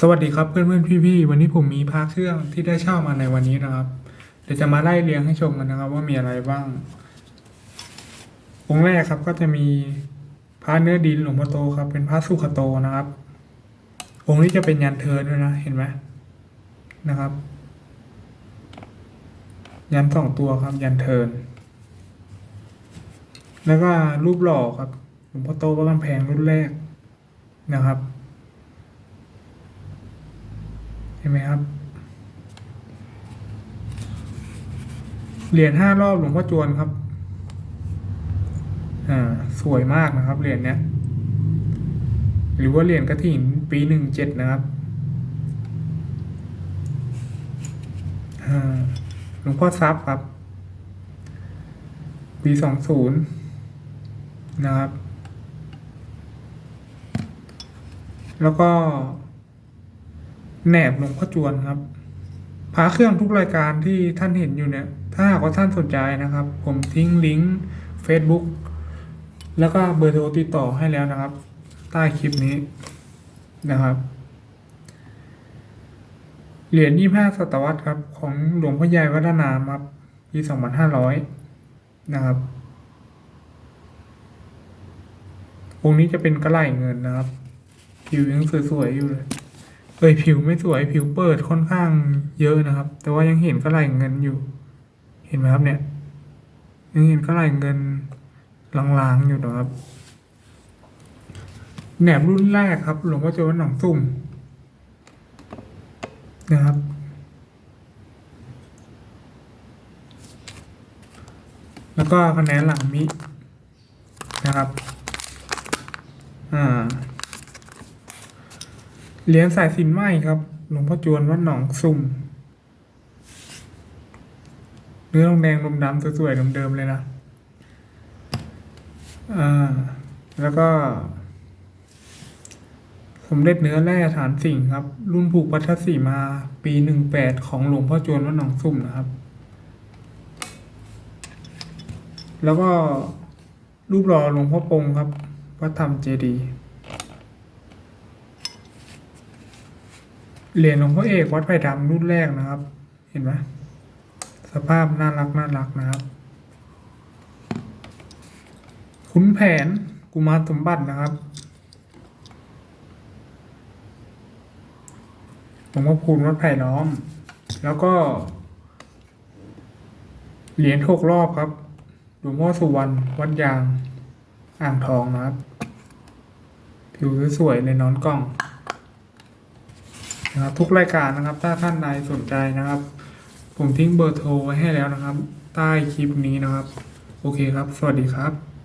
สวัสดีครับเพื่อนเพื่อนพี่พี่วันนี้ผมมีพระเครื่องที่ได้เช่ามาในวันนี้นะครับ เดี๋ยวจะมาไล่เรียงให้ชมกันนะครับ ว่ามีอะไรบ้างองค์แรกครับก็จะมีพระเนื้อดินหลวงพ่อโตครับ เป็นพระสุขโตนะครับ องค์นี้จะเป็นยันเทินด้วยนะ เห็นไหมนะครับ ยันสองตัวครับ ยันเทิน แล้วก็รูปหล่อครับหลวงพ่อโตวัดกำแพงรุ่นแรกนะครับ เห็นไหมครับ เหรียญห้ารอบหลวงพ่อจวนครับ อ่า สวยมากนะครับ เหรียญเนี้ย หรือว่าเหรียญกระถิ่นปีหนึ่งเจ็ดนะครับ อ่า หลวงพ่อทรัพย์ครับ ปีสองศูนย์นะครับ แล้วก็ แหนบหลวงพ่อจวนครับพาเครื่องทุกรายการที่ท่านเห็นอยู่เนี่ย ถ้าหากว่าท่านสนใจนะครับ ผมทิ้งลิงก์ Facebook แล้วก็เบอร์โทรติดต่อให้แล้วนะครับ ใต้คลิปนี้นะครับ เหรียญยี่ห้าศตวรรษครับ ของหลวงพ่อใหญ่วัฒนามครับปีสองพันห้าร้อยนะครับองค์นี้จะเป็นกระไหลเงินนะครับผิวยังสวยๆอยู่เลย เอ้ยผิวไม่สวยผิวเปิดค่อนข้างเยอะนะครับ แต่ว่ายังเห็นกระไหลเงินอยู่ เห็นไหมครับเนี่ยยังเห็นกระไหลเงินลางๆอยู่นะครับแหนบรุ่นแรกครับ หลวงพ่อโจวัดหนองซุ่มนะครับ แล้วก็คะแนนหลังมินะครับ อ่า เหรียญสายสินไหมครับ หลวงพ่อจวนวัดหนองซุ่ม เนื้อทองแดงลมดำสวยๆเดิมๆเลยนะอ่าแล้วก็ สมเด็จเนื้อแร่ฐานสิ่งครับ รุ่นผูกพัทสีมา ปีหนึ่งแปดของหลวงพ่อจวนวัดหนองซุ่มนะครับ แล้วก็รูปหล่อหลวงพ่อปงครับวัดธรรมเจดีย์ เหรียญหลวงพ่อเอกวัดไผ่ดำรุ่นแรกนะครับ เห็นไหมสภาพน่ารักน่ารักนะครับขุนแผนกุมารสมบัตินะครับหลวงพ่อพูนวัดไผ่ล้อม แล้วก็เหรียญหกรอบครับหลวงพ่อสุวรรณวัดยาง อ่างทองนะครับผิวสวยๆในนอนกล้อง นะครับทุกรายการนะครับถ้าท่านใดสนใจนะครับ ผมทิ้งเบอร์โทรไว้ให้แล้วนะครับ ใต้คลิปนี้นะครับ โอเคครับ สวัสดีครับ